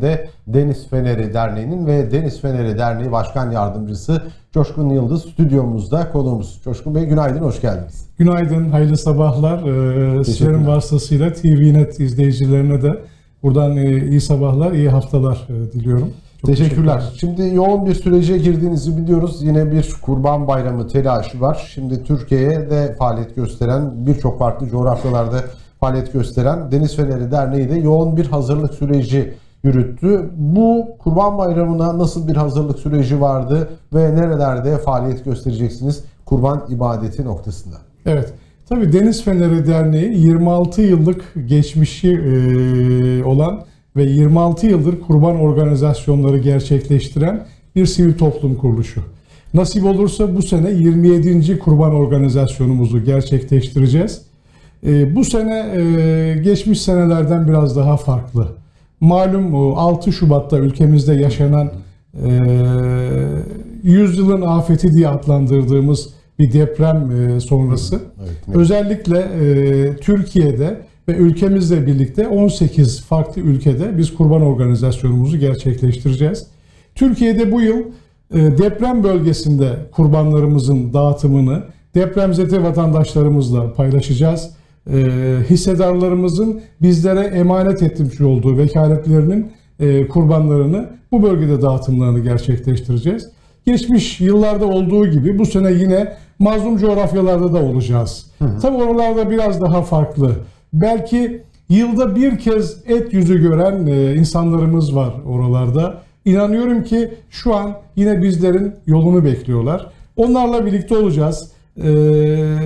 bölümünde Deniz Feneri Derneği'nin ve Deniz Feneri Derneği Başkan Yardımcısı Coşkun Yıldız stüdyomuzda konuğumuz. Coşkun Bey günaydın, hoş geldiniz. Günaydın, hayırlı sabahlar. Ee, Sizlerin Teşekkürler. vasıtasıyla TVNet izleyicilerine de buradan e, iyi sabahlar, iyi haftalar e, diliyorum. Çok Teşekkürler. Şimdi yoğun bir sürece girdiğinizi biliyoruz. Yine bir Kurban Bayramı telaşı var. Şimdi Türkiye'de faaliyet gösteren, birçok farklı coğrafyalarda faaliyet gösteren Deniz Feneri Derneği de yoğun bir hazırlık süreci yürüttü. Bu Kurban Bayramı'na nasıl bir hazırlık süreci vardı ve nerelerde faaliyet göstereceksiniz kurban ibadeti noktasında? Evet. Tabii Deniz Feneri Derneği 26 yıllık geçmişi e, olan ve 26 yıldır kurban organizasyonları gerçekleştiren bir sivil toplum kuruluşu. Nasip olursa bu sene 27. kurban organizasyonumuzu gerçekleştireceğiz. E, bu sene e, geçmiş senelerden biraz daha farklı. Malum o 6 Şubat'ta ülkemizde yaşanan e, yüzyılın afeti diye adlandırdığımız bir deprem e, sonrası. Evet. Özellikle e, Türkiye'de ve ülkemizle birlikte 18 farklı ülkede biz kurban organizasyonumuzu gerçekleştireceğiz. Türkiye'de bu yıl e, deprem bölgesinde kurbanlarımızın dağıtımını depremzede vatandaşlarımızla paylaşacağız. E, hissedarlarımızın bizlere emanet etmiş olduğu vekaletlerinin e, kurbanlarını bu bölgede dağıtımlarını gerçekleştireceğiz. Geçmiş yıllarda olduğu gibi bu sene yine mazlum coğrafyalarda da olacağız. Tabi oralarda biraz daha farklı. Belki yılda bir kez et yüzü gören e, insanlarımız var oralarda. İnanıyorum ki şu an yine bizlerin yolunu bekliyorlar. Onlarla birlikte olacağız. Ee,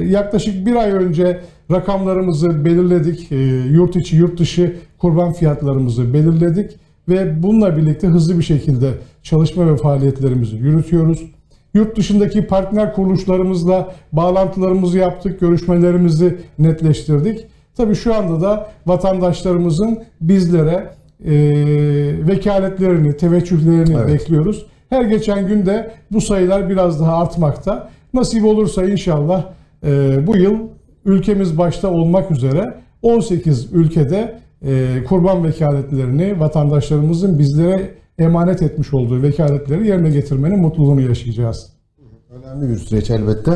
yaklaşık bir ay önce rakamlarımızı belirledik. Ee, yurt içi, yurt dışı kurban fiyatlarımızı belirledik ve bununla birlikte hızlı bir şekilde çalışma ve faaliyetlerimizi yürütüyoruz. Yurt dışındaki partner kuruluşlarımızla bağlantılarımızı yaptık, görüşmelerimizi netleştirdik. Tabii şu anda da vatandaşlarımızın bizlere e, vekaletlerini, teveccühlerini Evet. bekliyoruz. Her geçen günde bu sayılar biraz daha artmakta. Nasip olursa inşallah e, bu yıl ülkemiz başta olmak üzere 18 ülkede e, kurban vekaletlerini vatandaşlarımızın bizlere emanet etmiş olduğu vekaletleri yerine getirmenin mutluluğunu yaşayacağız. Önemli bir süreç elbette.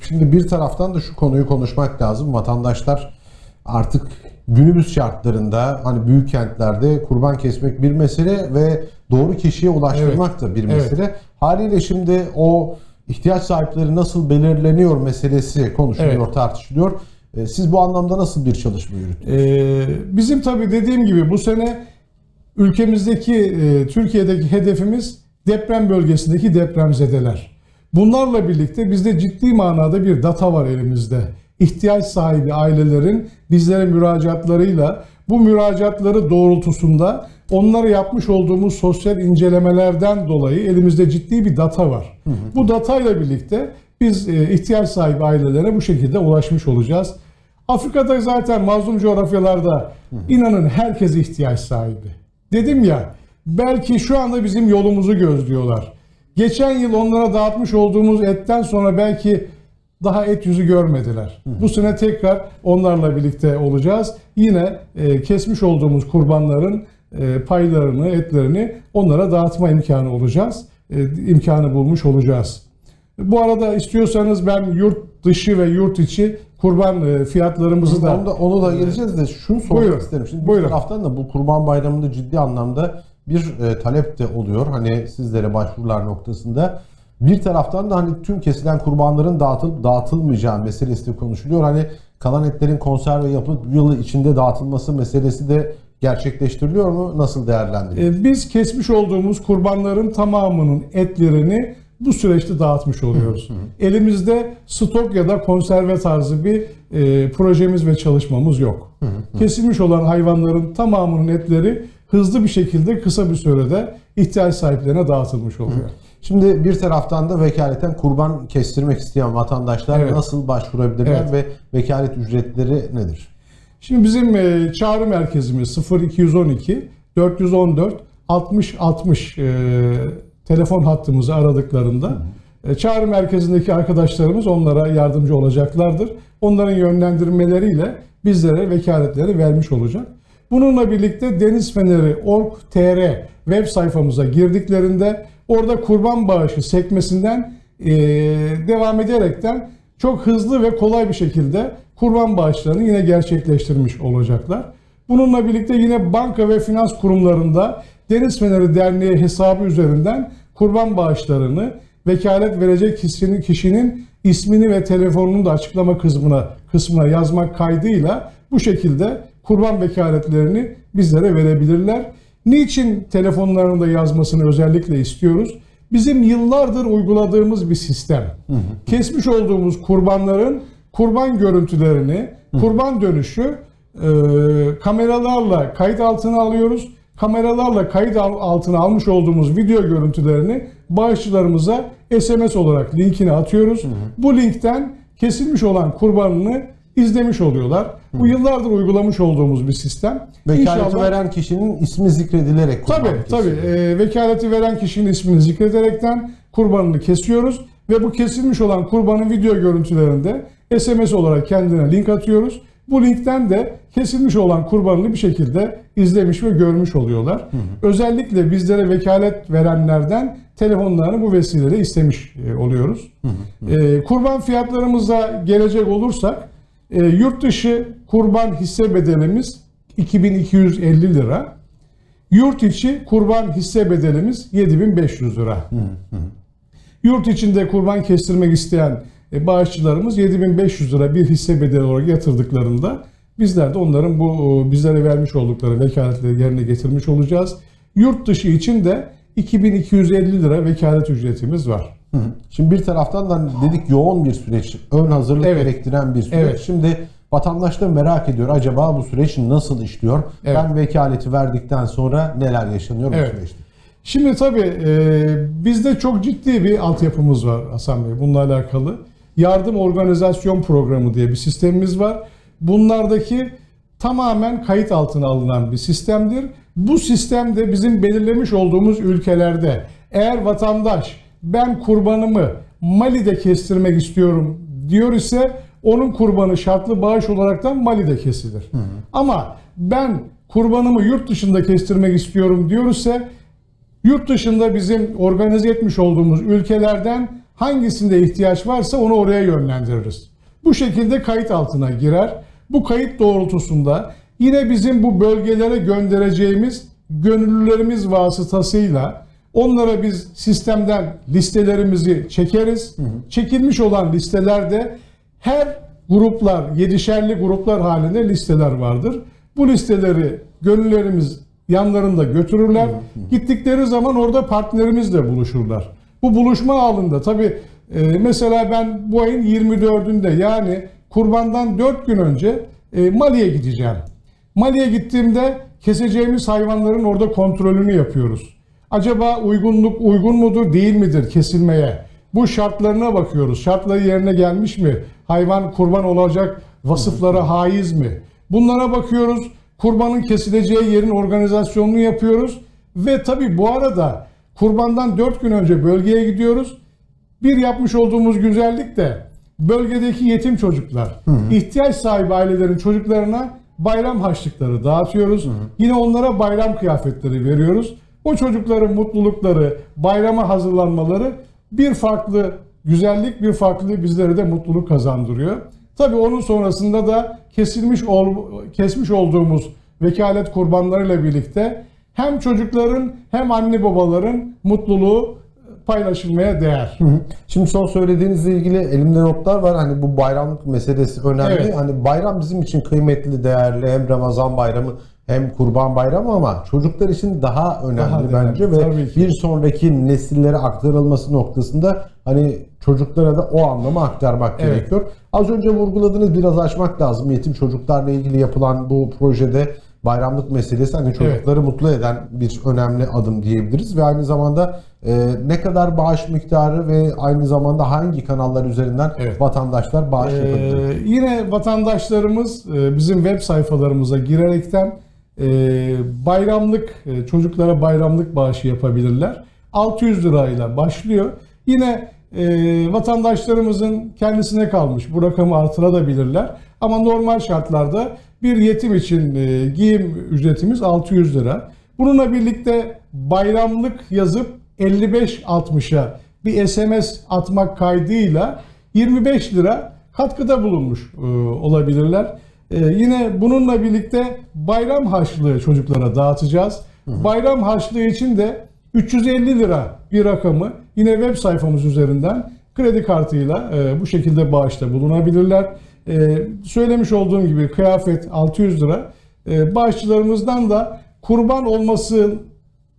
Şimdi bir taraftan da şu konuyu konuşmak lazım. Vatandaşlar artık günümüz şartlarında hani büyük kentlerde kurban kesmek bir mesele ve doğru kişiye ulaştırmak da bir Evet. mesele. Haliyle şimdi o ihtiyaç sahipleri nasıl belirleniyor meselesi konuşuluyor, Evet. tartışılıyor. E, Siz bu anlamda nasıl bir çalışma yürüttünüz? Ee, bizim tabii dediğim gibi bu sene ülkemizdeki, e, Türkiye'deki hedefimiz deprem bölgesindeki depremzedeler. Bunlarla birlikte bizde ciddi manada bir data var elimizde. İhtiyaç sahibi ailelerin bizlere müracaatlarıyla bu müracaatları doğrultusunda onlara yapmış olduğumuz sosyal incelemelerden dolayı elimizde ciddi bir data var. Bu datayla birlikte biz e, ihtiyaç sahibi ailelere bu şekilde ulaşmış olacağız. Afrika'da zaten mazlum coğrafyalarda inanın herkes ihtiyaç sahibi. Dedim ya belki şu anda bizim yolumuzu gözlüyorlar. Geçen yıl onlara dağıtmış olduğumuz etten sonra belki daha et yüzü görmediler. Bu sene tekrar onlarla birlikte olacağız. Yine e, kesmiş olduğumuz kurbanların paylarını, etlerini onlara dağıtma imkanı olacağız. E, imkanı bulmuş olacağız. Bu arada istiyorsanız ben yurt dışı ve yurt içi kurban e, fiyatlarımızı da Onu da, onu da geleceğiz de şunu sormak Buyurun. isterim. Şimdi Buyurun. bir taraftan da bu Kurban Bayramı'nda ciddi anlamda bir e, talep de oluyor. Hani sizlere başvurular noktasında. Bir taraftan da hani tüm kesilen kurbanların dağıtılıp dağıtılmayacağı meselesi de konuşuluyor. Hani kalan etlerin konserve yapılıp yıl içinde dağıtılması meselesi de gerçekleştiriliyor mu? Nasıl değerlendiriyor? E, biz kesmiş olduğumuz kurbanların tamamının etlerini bu süreçte dağıtmış oluyoruz. Elimizde stok ya da konserve tarzı bir e, projemiz ve çalışmamız yok. Kesilmiş olan hayvanların tamamının etleri hızlı bir şekilde kısa bir sürede ihtiyaç sahiplerine dağıtılmış oluyor. Şimdi bir taraftan da vekaleten kurban kestirmek isteyen vatandaşlar Evet. nasıl başvurabilirler Evet. ve vekalet ücretleri nedir? Şimdi bizim e, çağrı merkezimiz 0212 414 60 60 e, telefon hattımızı aradıklarında e, çağrı merkezindeki arkadaşlarımız onlara yardımcı olacaklardır. Onların yönlendirmeleriyle bizlere vekaletleri vermiş olacak. Bununla birlikte Deniz Feneri Org.tr web sayfamıza girdiklerinde orada kurban bağışı sekmesinden eee, devam ederekten çok hızlı ve kolay bir şekilde kurban bağışlarını yine gerçekleştirmiş olacaklar. Bununla birlikte yine banka ve finans kurumlarında Deniz Feneri Derneği hesabı üzerinden kurban bağışlarını vekalet verecek kişinin, kişinin ismini ve telefonunu da açıklama kısmına, kısmına yazmak kaydıyla bu şekilde kurban vekaletlerini bizlere verebilirler. Niçin telefonlarını da yazmasını özellikle istiyoruz? Bizim yıllardır uyguladığımız bir sistem. Kesmiş olduğumuz kurbanların kurban görüntülerini, kurban dönüşü e, kameralarla kayıt altına alıyoruz. Kameralarla kayıt al- altına almış olduğumuz video görüntülerini bağışçılarımıza SMS olarak linkini atıyoruz. Bu linkten kesilmiş olan kurbanını izlemiş oluyorlar. Bu yıllardır uygulamış olduğumuz bir sistem. Vekaleti İnşallah- veren kişinin ismi zikredilerek kurban Tabii tabii. kesiliyor. E, vekaleti veren kişinin ismini zikrederekten kurbanını kesiyoruz ve bu kesilmiş olan kurbanın video görüntülerinde SMS olarak kendine link atıyoruz. Bu linkten de kesilmiş olan kurbanını bir şekilde izlemiş ve görmüş oluyorlar. Özellikle bizlere vekalet verenlerden telefonlarını bu vesileyle istemiş e, oluyoruz. E, kurban fiyatlarımıza gelecek olursak e, yurt dışı kurban hisse bedelimiz 2250 lira. Yurt içi kurban hisse bedelimiz 7500 lira. Yurt içinde kurban kestirmek isteyen e, bağışçılarımız 7500 lira bir hisse bedeli olarak yatırdıklarında bizler de onların bu e, bizlere vermiş oldukları vekaletleri yerine getirmiş olacağız. Yurt dışı için de 2250 lira vekalet ücretimiz var. Hı. Şimdi bir taraftan da dedik yoğun bir süreç, ön hazırlık Evet. gerektiren bir süreç. Evet. Şimdi vatandaş da merak ediyor acaba bu süreç nasıl işliyor? Evet. Ben vekaleti verdikten sonra neler yaşanıyor Evet. bu süreçte? Şimdi tabii e, bizde çok ciddi bir altyapımız var Hasan Bey bununla alakalı. Yardım Organizasyon Programı diye bir sistemimiz var. Bunlardaki tamamen kayıt altına alınan bir sistemdir. Bu sistemde bizim belirlemiş olduğumuz ülkelerde eğer vatandaş ben kurbanımı Mali'de kestirmek istiyorum diyor ise onun kurbanı şartlı bağış olaraktan Mali'de kesilir. Ama ben kurbanımı yurt dışında kestirmek istiyorum diyor ise Yurt dışında bizim organize etmiş olduğumuz ülkelerden hangisinde ihtiyaç varsa onu oraya yönlendiririz. Bu şekilde kayıt altına girer. Bu kayıt doğrultusunda yine bizim bu bölgelere göndereceğimiz gönüllülerimiz vasıtasıyla onlara biz sistemden listelerimizi çekeriz. Çekilmiş olan listelerde her gruplar, yedişerli gruplar halinde listeler vardır. Bu listeleri gönüllerimiz yanlarında götürürler. Gittikleri zaman orada partnerimizle buluşurlar. Bu buluşma halinde tabi mesela ben bu ayın 24'ünde yani kurbandan 4 gün önce e, Mali'ye gideceğim. Mali'ye gittiğimde keseceğimiz hayvanların orada kontrolünü yapıyoruz. Acaba uygunluk uygun mudur değil midir kesilmeye? Bu şartlarına bakıyoruz. Şartları yerine gelmiş mi? Hayvan kurban olacak vasıflara haiz mi? Bunlara bakıyoruz. Kurbanın kesileceği yerin organizasyonunu yapıyoruz. Ve tabi bu arada kurbandan 4 gün önce bölgeye gidiyoruz. Bir yapmış olduğumuz güzellik de bölgedeki yetim çocuklar, ihtiyaç sahibi ailelerin çocuklarına bayram harçlıkları dağıtıyoruz. Yine onlara bayram kıyafetleri veriyoruz. O çocukların mutlulukları, bayrama hazırlanmaları bir farklı güzellik, bir farklı bizlere de mutluluk kazandırıyor. Tabii onun sonrasında da kesilmiş ol, kesmiş olduğumuz vekalet kurbanlarıyla birlikte hem çocukların hem anne babaların mutluluğu paylaşılmaya değer. Hı hı. Şimdi son söylediğinizle ilgili elimde notlar var. Hani bu bayramlık meselesi önemli. Evet. Hani bayram bizim için kıymetli, değerli. Hem Ramazan bayramı hem Kurban bayramı ama çocuklar için daha önemli Daha değerli, bence ve tabii ki. bir sonraki nesillere aktarılması noktasında hani çocuklara da o anlamı aktarmak Evet. gerekiyor. Az önce vurguladınız biraz açmak lazım. Yetim çocuklarla ilgili yapılan bu projede bayramlık meselesi hani çocukları mutlu eden bir önemli adım diyebiliriz ve aynı zamanda e, ne kadar bağış miktarı ve aynı zamanda hangi kanallar üzerinden Evet. vatandaşlar bağış yapabilir? Ee, yine vatandaşlarımız e, bizim web sayfalarımıza girerekten e, bayramlık e, çocuklara bayramlık bağışı yapabilirler. 600 lirayla başlıyor. Yine e, vatandaşlarımızın kendisine kalmış. Bu rakamı artırabilirler. Ama normal şartlarda bir yetim için e, giyim ücretimiz 600 lira. Bununla birlikte bayramlık yazıp 55-60'a bir SMS atmak kaydıyla 25 lira katkıda bulunmuş e, olabilirler. E, yine bununla birlikte bayram harçlığı çocuklara dağıtacağız. Bayram harçlığı için de 350 lira bir rakamı yine web sayfamız üzerinden kredi kartıyla e, bu şekilde bağışta bulunabilirler. E, söylemiş olduğum gibi kıyafet 600 lira. E, bağışçılarımızdan da kurban olması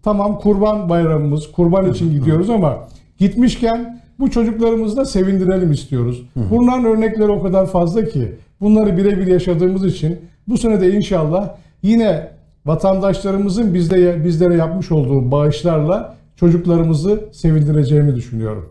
tamam kurban bayramımız, kurban için gidiyoruz ama gitmişken bu çocuklarımızı da sevindirelim istiyoruz. Bunların örnekleri o kadar fazla ki bunları birebir yaşadığımız için bu sene de inşallah yine vatandaşlarımızın bizde bizlere yapmış olduğu bağışlarla çocuklarımızı sevindireceğimi düşünüyorum.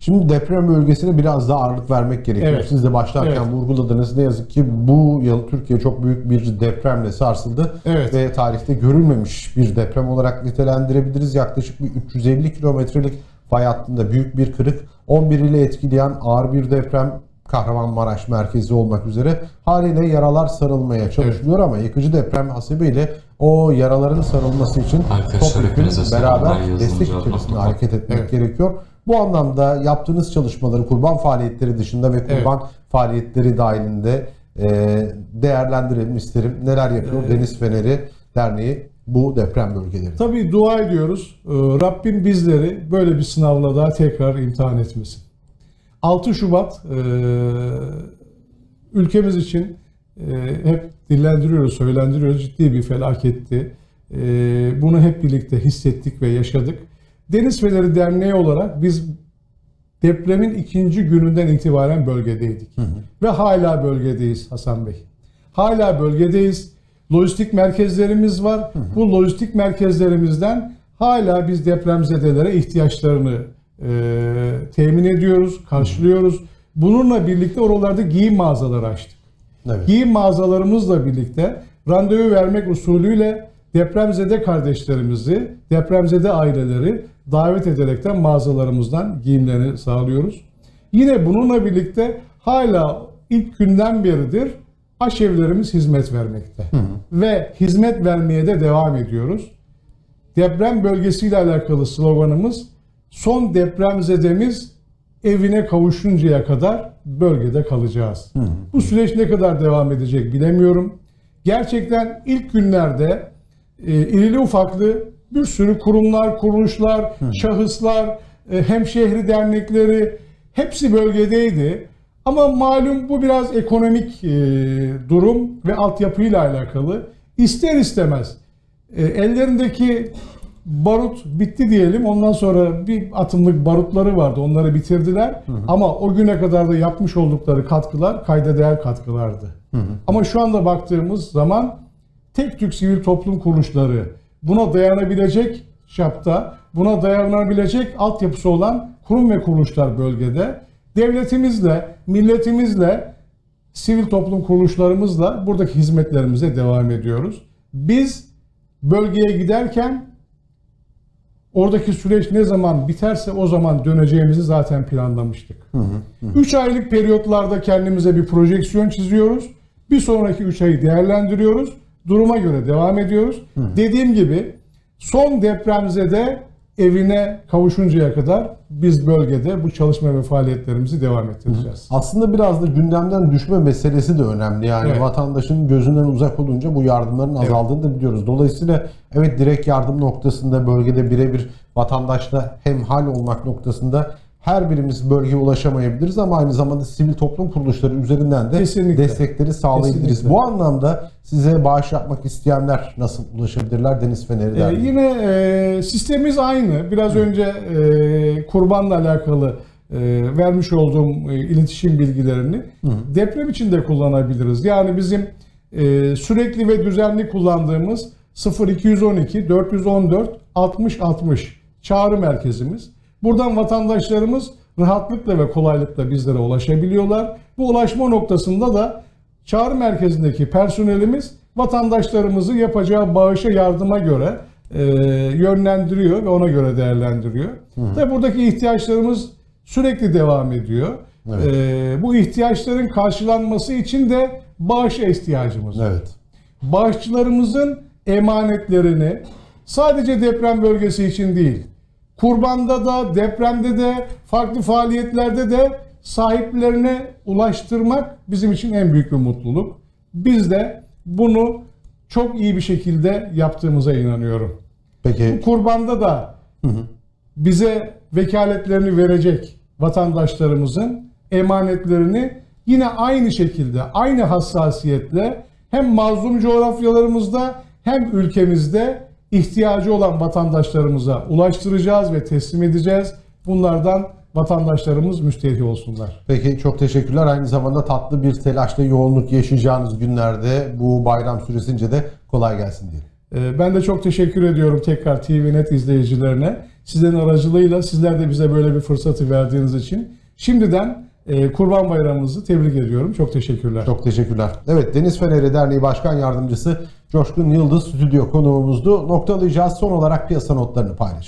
Şimdi deprem bölgesine biraz daha ağırlık vermek gerekiyor. Evet. Siz de başlarken Evet. vurguladınız. Ne yazık ki bu yıl Türkiye çok büyük bir depremle sarsıldı. Evet. Ve tarihte görülmemiş bir deprem olarak nitelendirebiliriz. Yaklaşık bir 350 kilometrelik fay hattında büyük bir kırık. 11 ile etkileyen ağır bir deprem Kahramanmaraş merkezi olmak üzere haliyle yaralar sarılmaya çalışılıyor ama yıkıcı deprem hasebiyle o yaraların sarılması için topyekun beraber destek içerisinde hareket etmek Evet. gerekiyor. Bu anlamda yaptığınız çalışmaları kurban faaliyetleri dışında ve kurban faaliyetleri dahilinde e, değerlendirelim isterim. Neler yapıyor Deniz Feneri Derneği bu deprem bölgeleri? Tabii dua ediyoruz. Ee, Rabbim bizleri böyle bir sınavla daha tekrar imtihan etmesin. 6 Şubat e, ülkemiz için e, hep dillendiriyoruz, söylendiriyoruz. Ciddi bir felaketti. E, bunu hep birlikte hissettik ve yaşadık. Deniz Feneri Derneği olarak biz depremin ikinci gününden itibaren bölgedeydik. Ve hala bölgedeyiz Hasan Bey. Hala bölgedeyiz. Lojistik merkezlerimiz var. Bu lojistik merkezlerimizden hala biz depremzedelere ihtiyaçlarını e, temin ediyoruz, karşılıyoruz. Bununla birlikte oralarda giyim mağazaları açtık. Evet. Giyim mağazalarımızla birlikte randevu vermek usulüyle depremzede kardeşlerimizi, depremzede aileleri davet ederekten mağazalarımızdan giyimlerini sağlıyoruz. Yine bununla birlikte hala ilk günden beridir aşevlerimiz hizmet vermekte. Ve hizmet vermeye de devam ediyoruz. Deprem bölgesiyle alakalı sloganımız son depremzedemiz evine kavuşuncaya kadar bölgede kalacağız. Bu süreç ne kadar devam edecek bilemiyorum. Gerçekten ilk günlerde e, irili ufaklı bir sürü kurumlar, kuruluşlar, şahıslar, e, hemşehri dernekleri hepsi bölgedeydi. Ama malum bu biraz ekonomik e, durum ve altyapıyla alakalı. İster istemez e, ellerindeki barut bitti diyelim. Ondan sonra bir atımlık barutları vardı. Onları bitirdiler. Ama o güne kadar da yapmış oldukları katkılar kayda değer katkılardı. Ama şu anda baktığımız zaman tek tük sivil toplum kuruluşları buna dayanabilecek çapta, buna dayanabilecek altyapısı olan kurum ve kuruluşlar bölgede. Devletimizle, milletimizle, sivil toplum kuruluşlarımızla buradaki hizmetlerimize devam ediyoruz. Biz bölgeye giderken oradaki süreç ne zaman biterse o zaman döneceğimizi zaten planlamıştık. 3 aylık periyotlarda kendimize bir projeksiyon çiziyoruz. Bir sonraki 3 ayı değerlendiriyoruz. Duruma göre devam ediyoruz. Dediğim gibi son depremzede evine kavuşuncaya kadar biz bölgede bu çalışma ve faaliyetlerimizi devam ettireceğiz. Aslında biraz da gündemden düşme meselesi de önemli. Yani Evet. vatandaşın gözünden uzak olunca bu yardımların azaldığını da biliyoruz. Dolayısıyla evet direkt yardım noktasında bölgede birebir vatandaşla hemhal olmak noktasında her birimiz bölgeye ulaşamayabiliriz ama aynı zamanda sivil toplum kuruluşları üzerinden de Kesinlikle. destekleri sağlayabiliriz. Kesinlikle. Bu anlamda size bağış yapmak isteyenler nasıl ulaşabilirler? Deniz Feneri Ee, Derneği. yine e, sistemimiz aynı. Biraz önce e, kurbanla alakalı e, vermiş olduğum e, iletişim bilgilerini deprem için de kullanabiliriz. Yani bizim e, sürekli ve düzenli kullandığımız 0212 414 60 60 çağrı merkezimiz. Buradan vatandaşlarımız rahatlıkla ve kolaylıkla bizlere ulaşabiliyorlar. Bu ulaşma noktasında da çağrı merkezindeki personelimiz vatandaşlarımızı yapacağı bağışa yardıma göre e, yönlendiriyor ve ona göre değerlendiriyor. Tabi buradaki ihtiyaçlarımız sürekli devam ediyor. Evet. Ee, bu ihtiyaçların karşılanması için de bağışa ihtiyacımız var. Evet. Bağışçılarımızın emanetlerini sadece deprem bölgesi için değil, kurbanda da, depremde de, farklı faaliyetlerde de sahiplerine ulaştırmak bizim için en büyük bir mutluluk. Biz de bunu çok iyi bir şekilde yaptığımıza inanıyorum. Peki Kurbanda da bize vekaletlerini verecek vatandaşlarımızın emanetlerini yine aynı şekilde, aynı hassasiyetle hem mazlum coğrafyalarımızda hem ülkemizde ihtiyacı olan vatandaşlarımıza ulaştıracağız ve teslim edeceğiz. Bunlardan vatandaşlarımız müstehni olsunlar. Peki çok teşekkürler. Aynı zamanda tatlı bir telaşla yoğunluk yaşayacağınız günlerde bu bayram süresince de kolay gelsin diyelim. Ee, Ben de çok teşekkür ediyorum tekrar TVNet izleyicilerine. Sizlerin aracılığıyla sizler de bize böyle bir fırsatı verdiğiniz için şimdiden e, Kurban Bayramımızı tebrik ediyorum. Çok teşekkürler. Çok teşekkürler. Evet Deniz Feneri Derneği Başkan Yardımcısı Coşkun Yıldız stüdyo konuğumuzdu. Noktalayacağız. Son olarak piyasa notlarını paylaşacağız.